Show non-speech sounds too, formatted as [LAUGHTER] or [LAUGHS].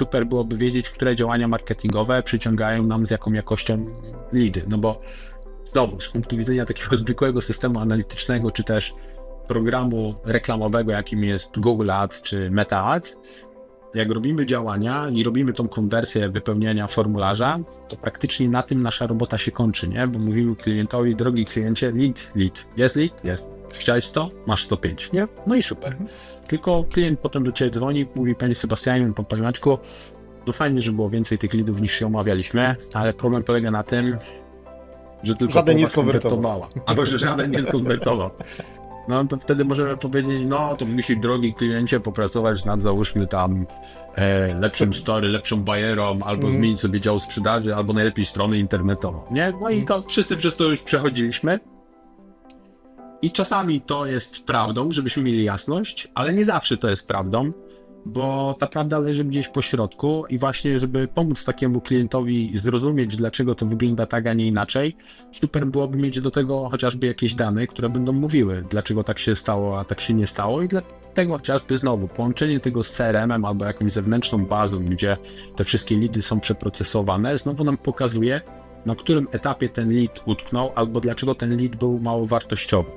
super byłoby wiedzieć, które działania marketingowe przyciągają nam z jaką jakością lidy, no bo znowu, z punktu widzenia takiego [LAUGHS] zwykłego systemu analitycznego, czy też programu reklamowego, jakim jest Google Ads czy Meta Ads, jak robimy działania i robimy tą konwersję wypełniania formularza, to praktycznie na tym nasza robota się kończy, nie? Bo mówimy klientowi, drogi kliencie, lead, lead. Jest lead? Jest. Chciałeś 100? Masz 105, nie? No i super. Tylko klient potem do Ciebie dzwoni, mówi, Panie Sebastianie, Panie Maćku, no fajnie, że było więcej tych leadów niż się omawialiśmy, ale problem polega na tym, że tylko Żaden nie skonwertowała. Albo że żaden nie skonwertował. No to wtedy możemy powiedzieć, no to musi drogi kliencie popracować nad załóżmy tam e, lepszym story, lepszą bajerą, albo Mhm. zmienić sobie dział sprzedaży, albo najlepiej stronę internetową, nie? No i to wszyscy przez to już przechodziliśmy. I czasami to jest prawdą, żebyśmy mieli jasność, ale nie zawsze to jest prawdą, bo ta prawda leży gdzieś po środku i właśnie, żeby pomóc takiemu klientowi zrozumieć, dlaczego to wygląda tak, a nie inaczej, super byłoby mieć do tego chociażby jakieś dane, które będą mówiły, dlaczego tak się stało, a tak się nie stało i dlatego chociażby znowu połączenie tego z CRM-em albo jakąś zewnętrzną bazą, gdzie te wszystkie lidy są przeprocesowane, znowu nam pokazuje, na którym etapie ten lead utknął, albo dlaczego ten lead był mało wartościowy.